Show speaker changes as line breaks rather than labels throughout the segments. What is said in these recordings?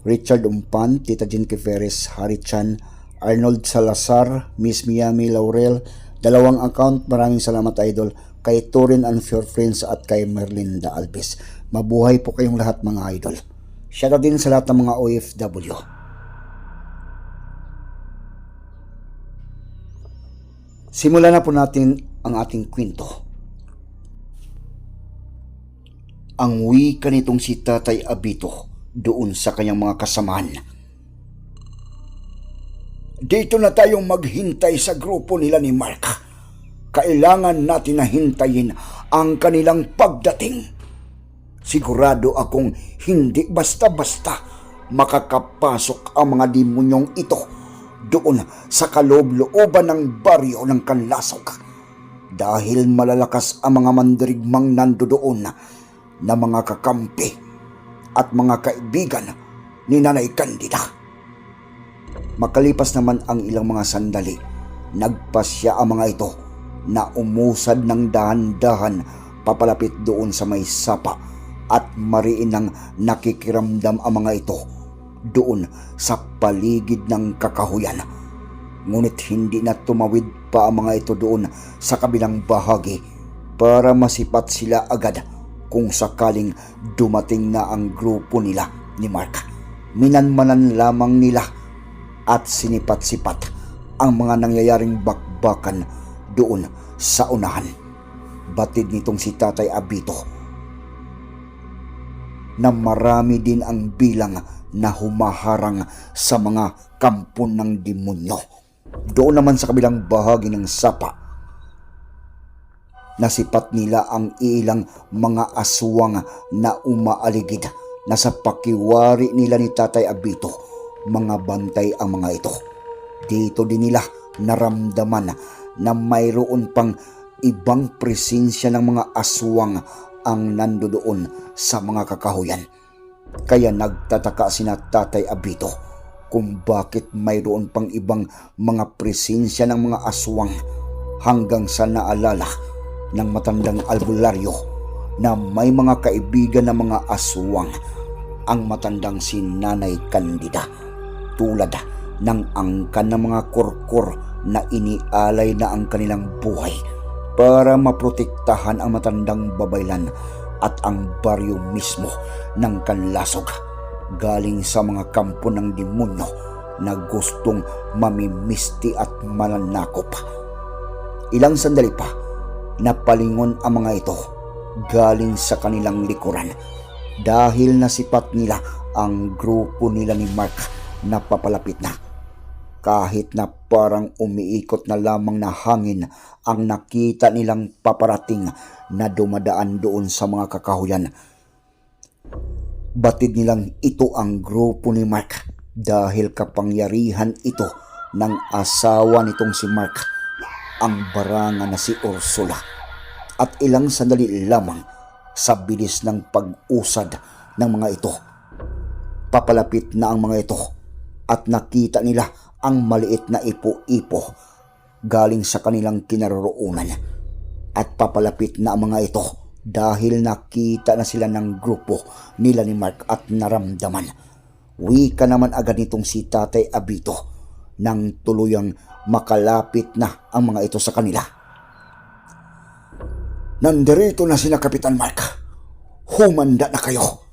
Richard Umpan, Tita Jean Kiferes, Harry Chan, Arnold Salazar, Miss Miami Laurel, dalawang account, maraming salamat idol, kay Torin and Your Friends at kay Merlinda Alves. Mabuhay po kayong lahat mga idol. Shoutout din sa lahat ng mga OFW. Simulan na po natin ang ating kwento. Ang wika nitong si Tatay Abito doon sa kanyang mga kasamahan. Dito na tayong maghintay sa grupo nila ni Mark. Kailangan natin na hintayin ang kanilang pagdating. Sigurado akong hindi basta-basta makakapasok ang mga demonyong ito doon sa kaloob-looban ng baryo ng Kanlasog. Dahil malalakas ang mga mandirigmang nando doon na mga kakampi at mga kaibigan ni Nanay Candida. Makalipas naman ang ilang mga sandali, nagpasya ang mga ito na umusad ng dahan-dahan papalapit doon sa may sapa at mariin ng nakikiramdam ang mga ito doon sa paligid ng kakahuyan. Ngunit hindi na tumawid pa ang mga ito doon sa kabilang bahagi para masipat sila agad kung sakaling dumating na ang grupo nila ni Mark. Minanmanan lamang nila at sinipat-sipat ang mga nangyayaring bakbakan doon sa unahan. Batid nitong si Tatay Abito na marami din ang bilang na humaharang sa mga kampon ng demonyo. Doon naman sa kabilang bahagi ng sapa, nasipat nila ang ilang mga aswang na umaaligid na sa pakiwari nila ni Tatay Abito, mga bantay ang mga ito. Dito din nila naramdaman na mayroon pang ibang presensya ng mga aswang ang nandoon sa mga kakahuyan. Kaya nagtataka sina Tatay Abito kung bakit mayroon pang ibang mga presensya ng mga aswang hanggang sa naalala ng matandang albularyo na may mga kaibigan na mga aswang ang matandang si Nanay Candida tulad ng angkan ng mga kurkur na inialay na ang kanilang buhay para maprotektahan ang matandang babaylan at ang baryo mismo ng kanlasog galing sa mga kampo ng demonyo na gustong mamimisti at mananakop. Ilang sandali pa, napalingon ang mga ito galing sa kanilang likuran dahil nasipat nila ang grupo nila ni Mark na papalapit na. Kahit na parang umiikot na lamang na hangin ang nakita nilang paparating na dumadaan doon sa mga kakahuyan. Batid nilang ito ang grupo ni Mark dahil kapangyarihan ito ng asawa nitong si Mark, ang baranga na si Ursula. At ilang sandali lamang sa bilis ng pag-usad ng mga ito. Papalapit na ang mga ito at nakita nila ang maliit na ipo-ipo galing sa kanilang kinaroroonan at papalapit na ang mga ito dahil nakita na sila ng grupo nila ni Mark at naramdaman. Wika naman agad nitong si Tatay Abito nang tuluyang makalapit na ang mga ito sa kanila. Nandirito na sina Kapitan Mark. Humanda na kayo.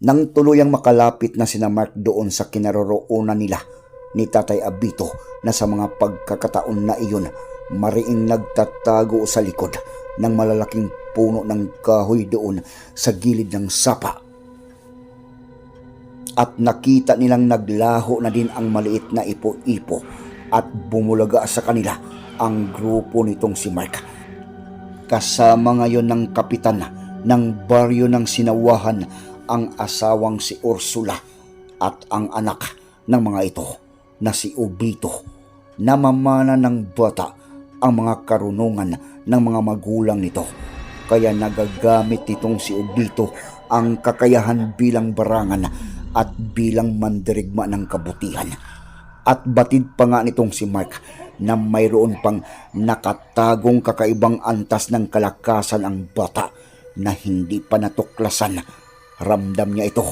Nang tuluyang makalapit na sina Mark doon sa kinaroroonan nila ni Tatay Abito na sa mga pagkakataon na iyon mariing nagtatago sa likod ng malalaking puno ng kahoy doon sa gilid ng sapa. At nakita nilang naglaho na din ang maliit na ipo-ipo at bumulaga sa kanila ang grupo nitong si Mark. Kasama ngayon ng kapitan ng baryo ng sinawahan ang asawang si Ursula at ang anak ng mga ito na si Obito namamana ng bata ang mga karunungan ng mga magulang nito. Kaya nagagamit nitong si Obito ang kakayahan bilang barangan at bilang mandirigma ng kabutihan. At batid pa nga nitong si Mark na mayroon pang nakatagong kakaibang antas ng kalakasan ang bata na hindi pa natuklasan. Ramdam niya ito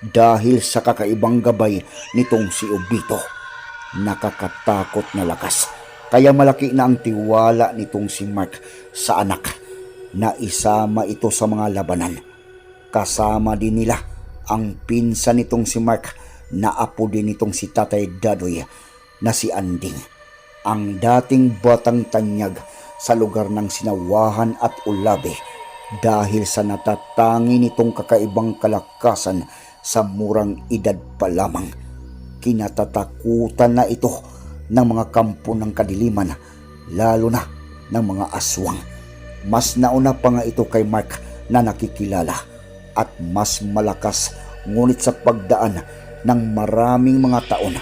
dahil sa kakaibang gabay nitong si Obito nakakatakot na lakas. Kaya malaki na ang tiwala nitong si Mark sa anak na isama ito sa mga labanan. Kasama din nila ang pinsan nitong si Mark na apo din nitong si Tatay Dadoy na si Anding. Ang dating batang tanyag sa lugar ng sinawahan at ulabe dahil sa natatangi nitong kakaibang kalakasan sa murang edad pa lamang kinatatakutan na ito ng mga kampo ng kadiliman, lalo na ng mga aswang. Mas nauna pa nga ito kay Mark na nakikilala at mas malakas ngunit sa pagdaan ng maraming mga taon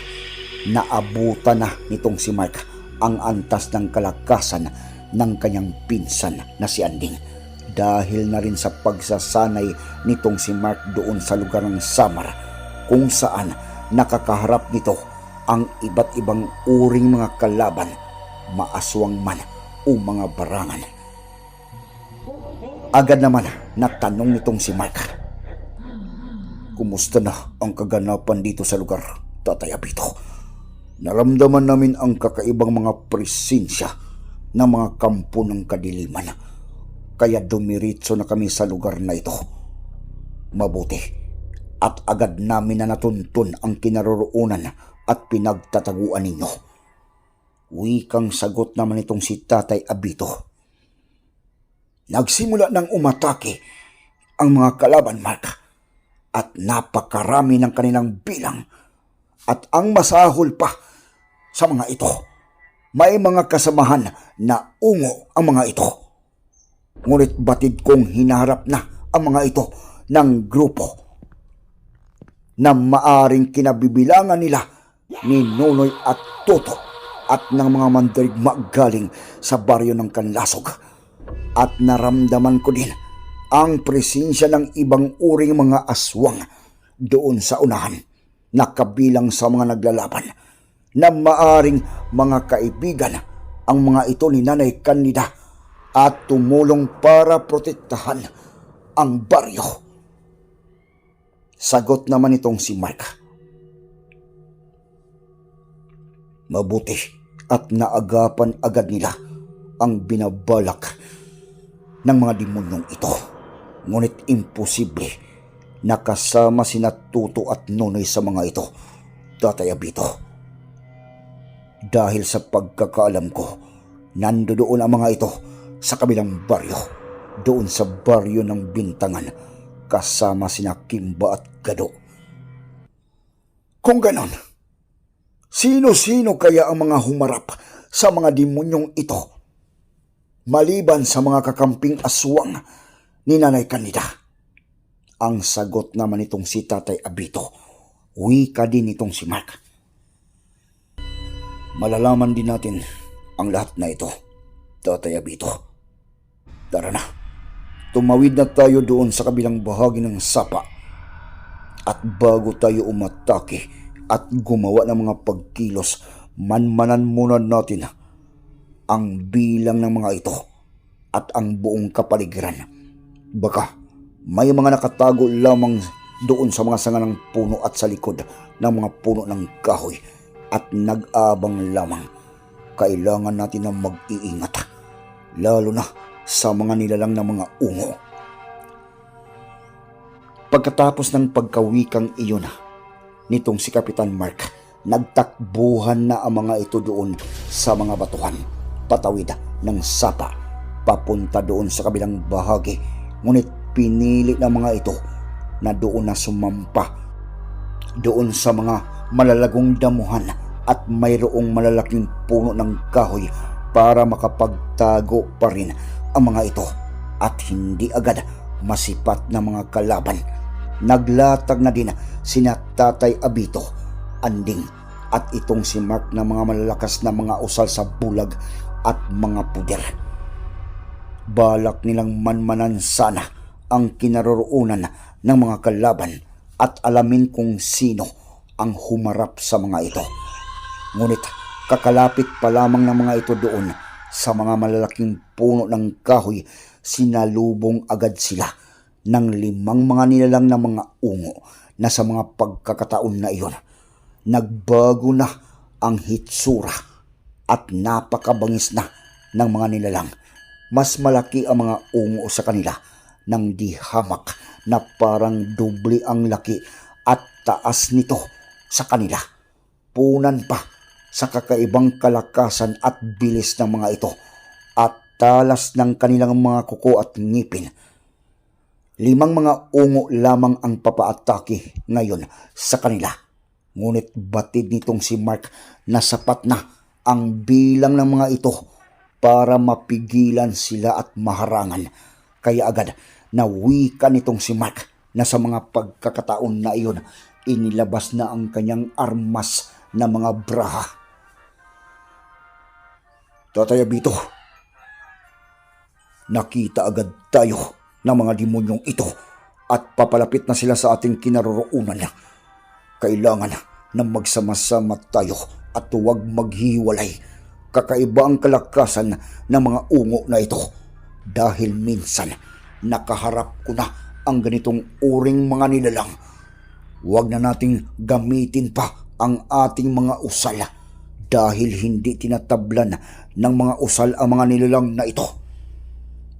naabutan na nitong si Mark ang antas ng kalakasan ng kanyang pinsan na si Anding dahil na rin sa pagsasanay nitong si Mark doon sa lugar ng Samar kung saan nakakaharap nito ang iba't ibang uring mga kalaban, maaswang man o mga barangan. Agad naman natanong nitong si Mark. Kumusta na ang kaganapan dito sa lugar, Tatay Abito? Naramdaman namin ang kakaibang mga presensya ng mga kampo ng kadiliman. Kaya dumiritso na kami sa lugar na ito. Mabuti at agad namin na natuntun ang kinaroroonan at pinagtataguan ninyo. Wikang sagot naman itong si Tatay Abito. Nagsimula ng umatake ang mga kalaban, Mark, at napakarami ng kanilang bilang. At ang masahol pa sa mga ito, may mga kasamahan na ungo ang mga ito. Ngunit batid kong hinaharap na ang mga ito ng grupo na maaring kinabibilangan nila ni Nonoy at Toto at ng mga mandirigma galing sa baryo ng Kanlasog. At naramdaman ko din ang presensya ng ibang uring mga aswang doon sa unahan na kabilang sa mga naglalaban na maaring mga kaibigan ang mga ito ni Nanay Candida at tumulong para protektahan ang baryo. Sagot naman itong si Mark. Mabuti at naagapan agad nila ang binabalak ng mga demonyong ito. Ngunit imposible nakasama sina Tuto at Nonoy sa mga ito, Tatay Abito. Dahil sa pagkakaalam ko, nandoon ang mga ito sa kabilang baryo, doon sa baryo ng Bintangan, kasama sina Kimba at Gado. Kung ganon, sino-sino kaya ang mga humarap sa mga demonyong ito? Maliban sa mga kakamping aswang ni Nanay Kanida. Ang sagot naman nitong si Tatay Abito, wika din itong si Mark. Malalaman din natin ang lahat na ito, Tatay Abito. Tara na, tumawid na tayo doon sa kabilang bahagi ng sapa. At bago tayo umatake at gumawa ng mga pagkilos, manmanan muna natin ang bilang ng mga ito at ang buong kapaligiran. Baka may mga nakatago lamang doon sa mga sanga ng puno at sa likod ng mga puno ng kahoy at nag-abang lamang. Kailangan natin na mag-iingat, lalo na sa mga nilalang ng mga ungo. Pagkatapos ng pagkawikang iyon nitong si Kapitan Mark, nagtakbuhan na ang mga ito doon sa mga batuhan, patawid ng sapa, papunta doon sa kabilang bahagi. Ngunit pinili ng mga ito na doon na sumampa. Doon sa mga malalagong damuhan at mayroong malalaking puno ng kahoy para makapagtago pa rin ang mga ito. At hindi agad masipat na mga kalaban. Naglatag na din sina Tatay Abito, Anding, at itong si Mark na mga malalakas na mga usal sa bulag at mga puder. Balak nilang manmanan sana ang kinaroroonan ng mga kalaban at alamin kung sino ang humarap sa mga ito. Ngunit kakalapit pa lamang ng mga ito doon sa mga malalaking puno ng kahoy, sinalubong agad sila ng limang mga nilalang na mga ungo na sa mga pagkakataon na iyon. Nagbago na ang hitsura at napakabangis na ng mga nilalang. Mas malaki ang mga ungo sa kanila nang di hamak na parang doble ang laki at taas nito sa kanila. Punan pa sa kakaibang kalakasan at bilis ng mga ito at talas ng kanilang mga kuko at ngipin. Limang mga ungo lamang ang papaatake ngayon sa kanila. Ngunit batid nitong si Mark na sapat na ang bilang ng mga ito para mapigilan sila at maharangan. Kaya agad nawika nitong si Mark na sa mga pagkakataon na iyon inilabas na ang kanyang armas na mga braha. Tatay Abito, nakita agad tayo ng mga demonyong ito at papalapit na sila sa ating kinaroroonan. Kailangan na magsama-sama tayo at huwag maghiwalay. Kakaiba ang kalakasan ng mga ungo na ito dahil minsan nakaharap ko na ang ganitong uring mga nilalang. Huwag na nating gamitin pa ang ating mga usal dahil hindi tinatablan ng mga usal ang mga nilalang na ito.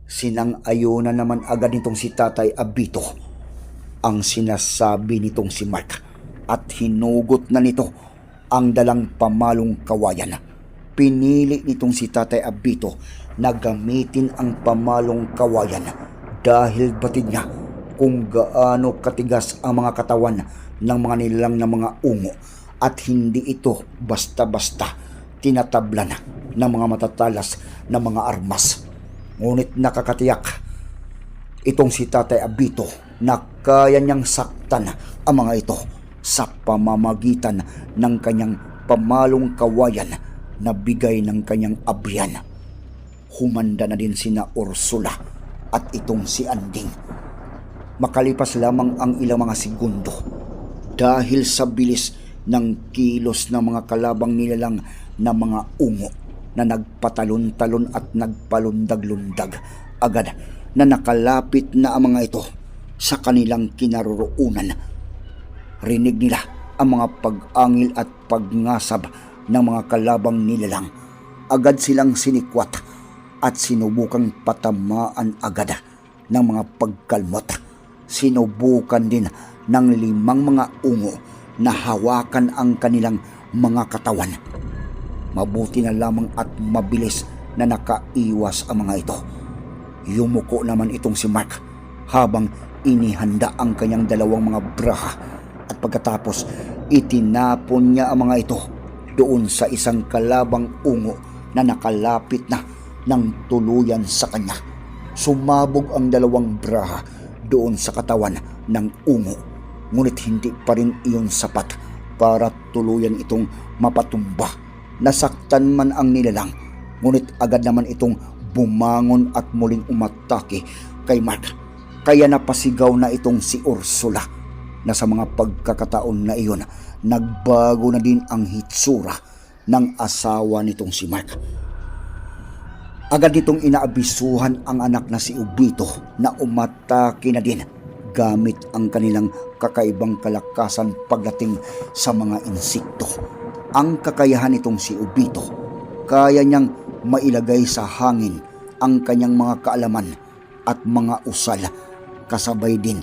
Sinang-ayunan naman agad nitong si Tatay Abito ang sinasabi nitong si Mark at hinugot na nito ang dalang pamalong kawayan. Pinili nitong si Tatay Abito na gamitin ang pamalong kawayan dahil batid niya kung gaano katigas ang mga katawan ng mga nilalang na mga ungo at hindi ito basta-basta tinatablan ng mga matatalas na mga armas. Ngunit nakakatiyak itong si Tatay Abito na kaya niyang saktan ang mga ito sa pamamagitan ng kanyang pamalong kawayan na bigay ng kanyang abyan. Humanda na din sina Ursula at itong si Anding. Makalipas lamang ang ilang mga segundo dahil sa bilis ng kilos ng mga kalabang nilalang na mga ungo na nagpatalon-talon at nagpalundag-lundag agad na nakalapit na ang mga ito sa kanilang kinaroroonan. Rinig nila ang mga pag-angil at pagngasab ng mga kalabang nilalang. Agad silang sinikwat at sinubukang patamaan agad ng mga pagkalmot. Sinubukan din ng limang mga ungo na hawakan ang kanilang mga katawan. Mabuti na lamang at mabilis na nakaiwas ang mga ito. Yumuko naman itong si Mark habang inihanda ang kanyang dalawang mga braha at pagkatapos itinapon niya ang mga ito doon sa isang kalabang ungo na nakalapit na ng tuluyan sa kanya. Sumabog ang dalawang braha doon sa katawan ng ungo ngunit hindi pa rin iyon sapat para tuluyan itong mapatumba. Nasaktan man ang nilalang, ngunit agad naman itong bumangon at muling umatake kay Mark. Kaya napasigaw na itong si Ursula na sa mga pagkakataon na iyon, nagbago na din ang hitsura ng asawa nitong si Mark. Agad nitong inaabisuhan ang anak na si Ubito na umatake na din gamit ang kanilang kakaibang kalakasan pagdating sa mga insekto. Ang kakayahan nitong si Ubito, kaya niyang mailagay sa hangin ang kanyang mga kaalaman at mga usal. Kasabay din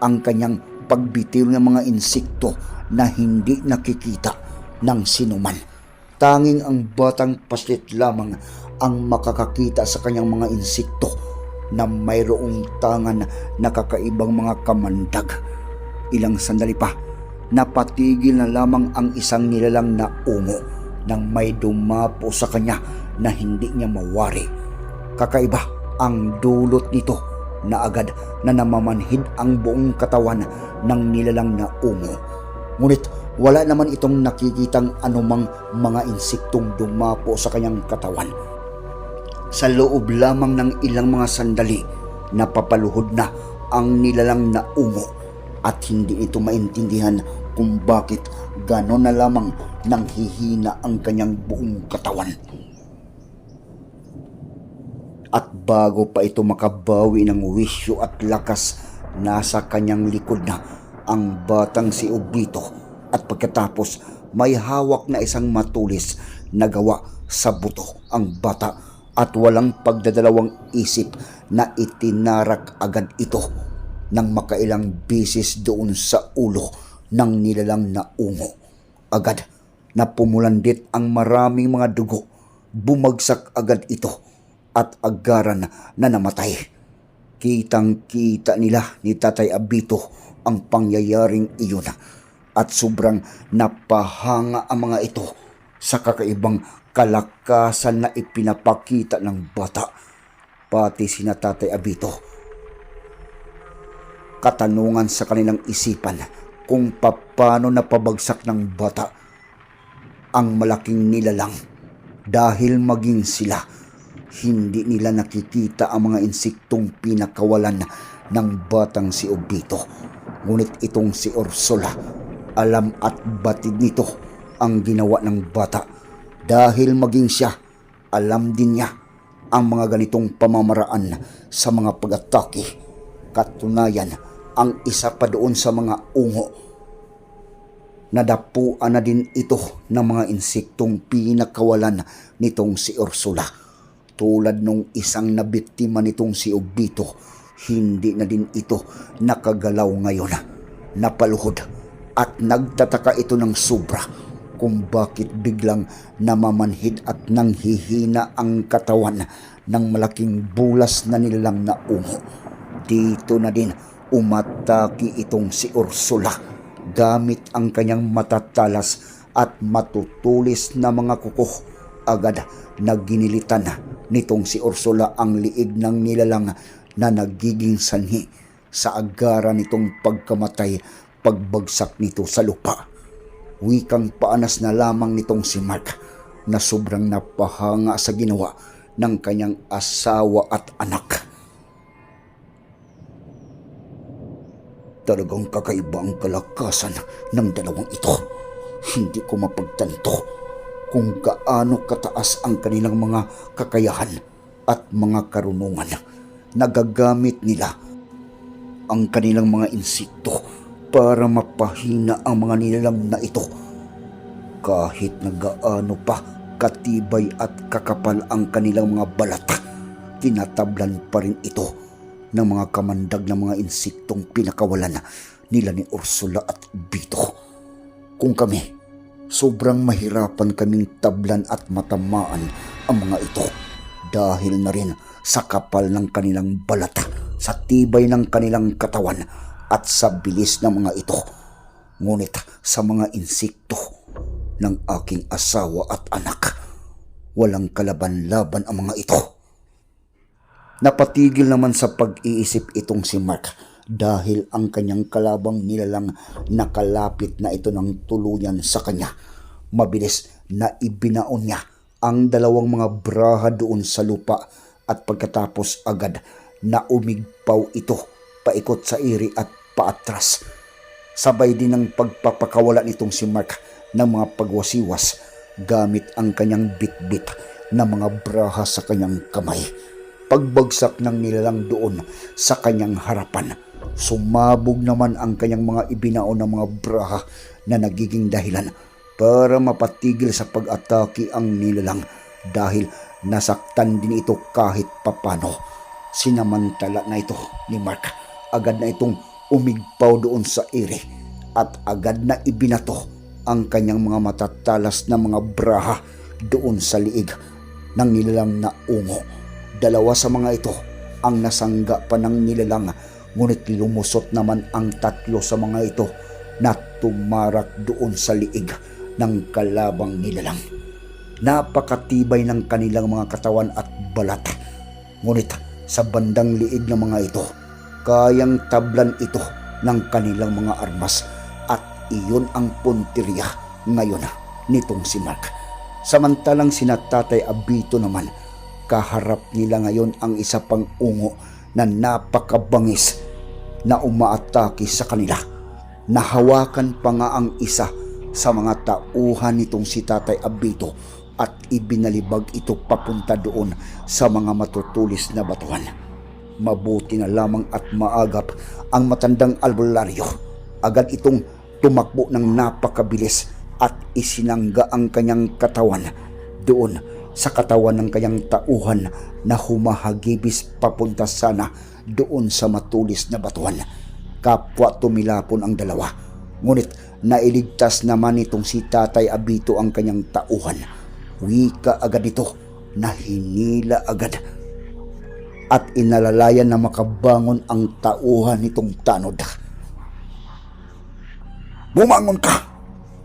ang kanyang pagbitiw ng mga insekto na hindi nakikita ng sinuman. Tanging ang batang paslit lamang ang makakakita sa kanyang mga insekto na mayroong tangan na kakaibang mga kamandag. Ilang sandali pa, napatigil na lamang ang isang nilalang na ungo nang may dumapo sa kanya na hindi niya mawari. Kakaiba ang dulot nito na agad na namamanhid ang buong katawan ng nilalang na ungo. Ngunit wala naman itong nakikitang anumang mga insektong dumapo sa kanyang katawan. Sa loob lamang ng ilang mga sandali, napapaluhod na ang nilalang na ungo at hindi ito maintindihan kung bakit gano'n na lamang nang hihina ang kanyang buong katawan. At bago pa ito makabawi ng wisyo at lakas, nasa kanyang likod na ang batang si Obito at pagkatapos may hawak na isang matulis na gawa sa buto ang bata at walang pagdadalawang isip na itinarak agad ito nang makailang bisis doon sa ulo ng nilalang na ungo. Agad na pumulandit ang maraming mga dugo. Bumagsak agad ito at agaran na namatay. Kitang kita nila ni Tatay Abito ang pangyayaring iyon at sobrang napahanga ang mga ito sa kakaibang kalakasan na ipinapakita ng bata. Pati sina Tatay Abito katanungan sa kanilang isipan kung paano napabagsak ng bata ang malaking nilalang dahil maging sila hindi nila nakikita ang mga insektong pinakawalan ng batang si Obito. Ngunit itong si Ursula, alam at batid nito ang ginawa ng bata dahil maging siya, alam din niya ang mga ganitong pamamaraan sa mga pag-atake. Katunayan, ang isa pa doon sa mga ungo. Nadapuan na din ito ng mga insektong pinakawalan nitong si Ursula. Tulad nung isang nabiktima nitong si Obito, hindi na din ito nakagalaw ngayon. Napaluhod at nagtataka ito ng sobra kung bakit biglang namamanhid at nanghihina ang katawan ng malaking bulas na nilang na ungo. Dito na din umataki itong si Ursula gamit ang kanyang matatalas at matutulis na mga kuko. Agad na ginilitan nitong si Ursula ang liig ng nilalang na nagiging sanhi sa agara nitong pagkamatay pagbagsak nito sa lupa. Wikang paanas na lamang nitong si Mark na sobrang napahanga sa ginawa ng kanyang asawa at anak. Talagang kakaiba ang kalakasan ng dalawang ito. Hindi ko mapagtanto kung gaano kataas ang kanilang mga kakayahan at mga karunungan. Nagagamit nila ang kanilang mga insekto para mapahina ang mga nilalang na ito. Kahit na gaano pa katibay at kakapal ang kanilang mga balat, tinatablan pa rin ito ng mga kamandag ng mga insektong pinakawalan nila ni Ursula at Bito. Kung kami, sobrang mahirapan kaming tablan at matamaan ang mga ito dahil na rin sa kapal ng kanilang balat, sa tibay ng kanilang katawan at sa bilis ng mga ito. Ngunit sa mga insekto ng aking asawa at anak, walang kalaban-laban ang mga ito. Napatigil naman sa pag-iisip itong si Mark dahil ang kanyang kalabang nilalang nakalapit na ito ng tuluyan sa kanya. Mabilis na ibinaon niya ang dalawang mga braha doon sa lupa at pagkatapos agad na umigpaw ito paikot sa iri at paatras. Sabay din ng pagpapakawala nitong si Mark ng mga pagwasiwas gamit ang kanyang bitbit na mga braha sa kanyang kamay pagbagsak ng nilalang doon sa kanyang harapan. Sumabog naman ang kanyang mga ibinaon ng mga braha na nagiging dahilan para mapatigil sa pag-atake ang nilalang dahil nasaktan din ito kahit papano. Sinamantala na ito ni Mark. Agad na itong umigpaw doon sa ere at agad na ibinato ang kanyang mga matatalas na mga braha doon sa liig ng nilalang na ungo Dalawa sa mga ito ang nasangga pa ng nilalang ngunit lumusot naman ang tatlo sa mga ito na tumarak doon sa liig ng kalabang nilalang. Napakatibay ng kanilang mga katawan at balat. Ngunit sa bandang liig ng mga ito. Kayang tablan ito ng kanilang mga armas at iyon ang punteriya ngayon nitong si Mark. Samantalang sina Tatay Abito naman, kaharap nila ngayon ang isa pang ungo na napakabangis na umaatake sa kanila. Nahawakan pa nga ang isa sa mga tauhan nitong si Tatay Abito at ibinalibag ito papunta doon sa mga matutulis na batuhan. Mabuti na lamang at maagap ang matandang albularyo. Agad itong tumakbo ng napakabilis at isinangga ang kanyang katawan doon sa katawan ng kanyang tauhan na humahagibis papunta sana doon sa matulis na batuhan. Kapwa tumilapon ang dalawa. Ngunit nailigtas naman itong si Tatay Abito ang kanyang tauhan. Wika agad ito na hinila agad at inalalayan na makabangon ang tauhan nitong tanod. Bumangon ka!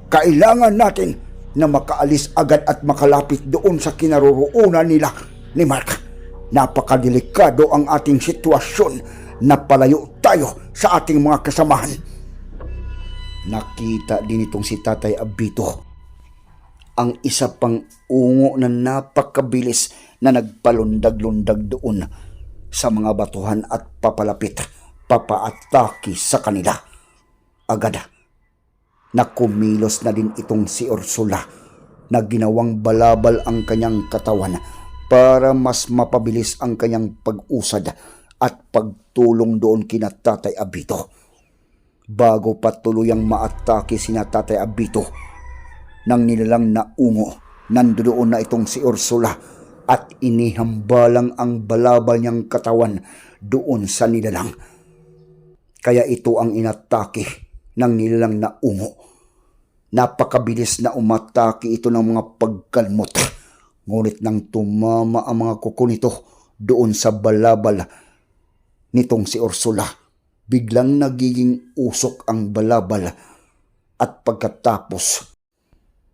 Kailangan natin na makaalis agad at makalapit doon sa kinaroroonan nila ni Mark. Napakadelikado ang ating sitwasyon na palayo tayo sa ating mga kasamahan. Nakita din itong si Tatay Abito ang isa pang ungo na napakabilis na nagpalundag-lundag doon sa mga batuhan at papalapit, papaatake sa kanila. Agad na kumilos na din itong si Ursula na ginawang balabal ang kanyang katawan para mas mapabilis ang kanyang pag-usad at pagtulong doon kina Tatay Abito. Bago pa tuluyang maatake sina Tatay Abito, nang nilalang na ungo, nandoon na itong si Ursula at inihambalang ang balabal niyang katawan doon sa nilalang. Kaya ito ang inatake ng nilalang na ungo. Napakabilis na umatake ito ng mga pagkalmot. Ngunit nang tumama ang mga kuko nito doon sa balabal nitong si Ursula, biglang nagiging usok ang balabal at pagkatapos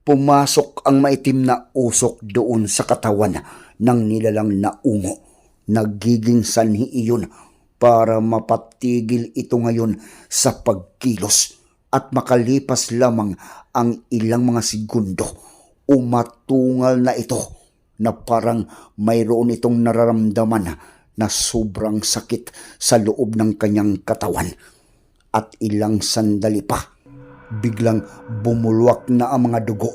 pumasok ang maitim na usok doon sa katawan ng nilalang na ungo. Nagiging sanhi iyon para mapatigil ito ngayon sa pagkilos at makalipas lamang ang ilang mga segundo. Umatungal na ito na parang mayroon itong nararamdaman na sobrang sakit sa loob ng kanyang katawan. At ilang sandali pa, biglang bumulwak na ang mga dugo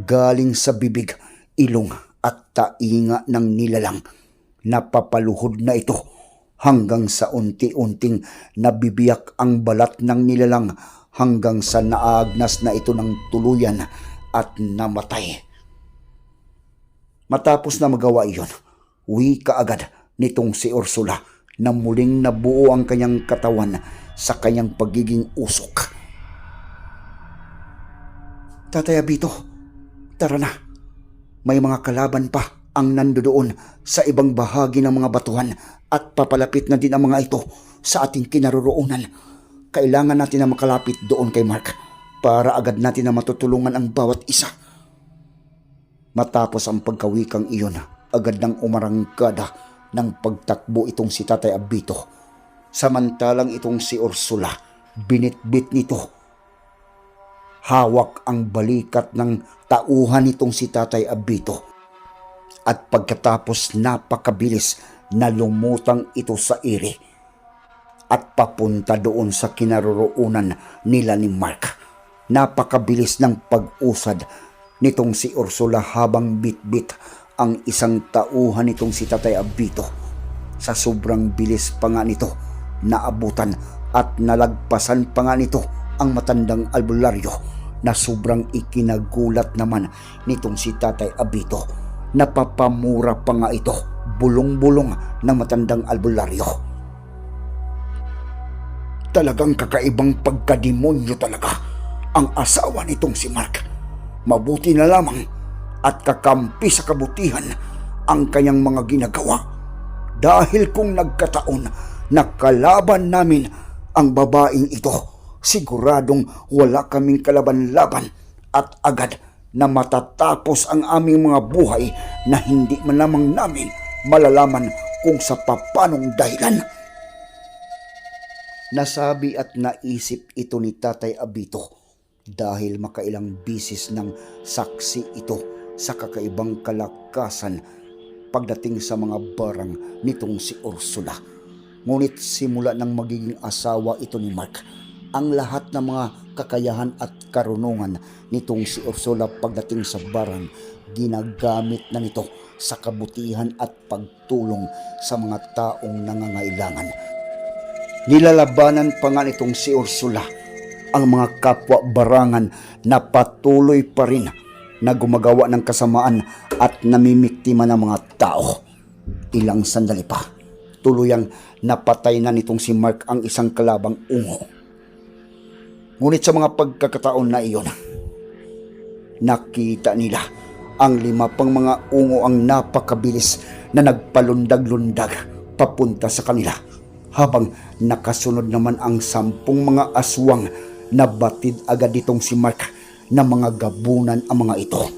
galing sa bibig, ilong at tainga ng nilalang. Napapaluhod na ito hanggang sa unti-unting nabibiyak ang balat ng nilalang hanggang sa naagnas na ito ng tuluyan at namatay. Matapos na magawa iyon, uwi kaagad nitong si Ursula na muling nabuo ang kanyang katawan sa kanyang pagiging usok. Tatay Abito, tara na. May mga kalaban pa ang nandoon sa ibang bahagi ng mga batuhan at papalapit na din ang mga ito sa ating kinaroroonan. Kailangan natin na makalapit doon kay Mark para agad natin na matutulungan ang bawat isa. Matapos ang pagkawikang iyon, agad nang umarangkada ng pagtakbo itong si Tatay Abito. Samantalang itong si Ursula, binitbit nito hawak ang balikat ng tauhan nitong si Tatay Abito. At pagkatapos napakabilis na lumutang ito sa iri at papunta doon sa kinaroroonan nila ni Mark. Napakabilis ng pag-usad nitong si Ursula habang bitbit ang isang tauhan nitong si Tatay Abito. Sa sobrang bilis pa nga nito, naabutan at nalagpasan pa nga nito ang matandang albularyo na sobrang ikinagulat naman nitong si Tatay Abito. Napapamura pa nga ito, bulong-bulong ng matandang albularyo. Talagang kakaibang pagkademonyo talaga ang asawa nitong si Mark. Mabuti na lamang at kakampi sa kabutihan ang kanyang mga ginagawa. Dahil kung nagkataon na kalaban namin ang babaeng ito, siguradong wala kaming kalaban-laban at agad na matatapos ang aming mga buhay na hindi man lamang namin malalaman kung sa papanong dahilan. Nasabi at naisip ito ni Tatay Abito dahil makailang bisis ng saksi ito sa kakaibang kalakasan pagdating sa mga barang nitong si Ursula. Ngunit simula ng magiging asawa ito ni Mark, ang lahat ng mga kakayahan at karunungan nitong si Ursula pagdating sa barang ginagamit na nito sa kabutihan at pagtulong sa mga taong nangangailangan. Nilalabanan pa nga nitong si Ursula ang mga kapwa barangan na patuloy pa rin na gumagawa ng kasamaan at namimiktima ng mga tao. Ilang sandali pa, tuluyang napatay na nitong si Mark ang isang kalabang ungo. Ngunit sa mga pagkakataon na iyon, nakita nila ang lima pang mga ungo ang napakabilis na nagpalundag-lundag papunta sa kanila habang nakasunod naman ang sampung mga aswang na batid agad ditong si Mark na mga gabunan ang mga ito.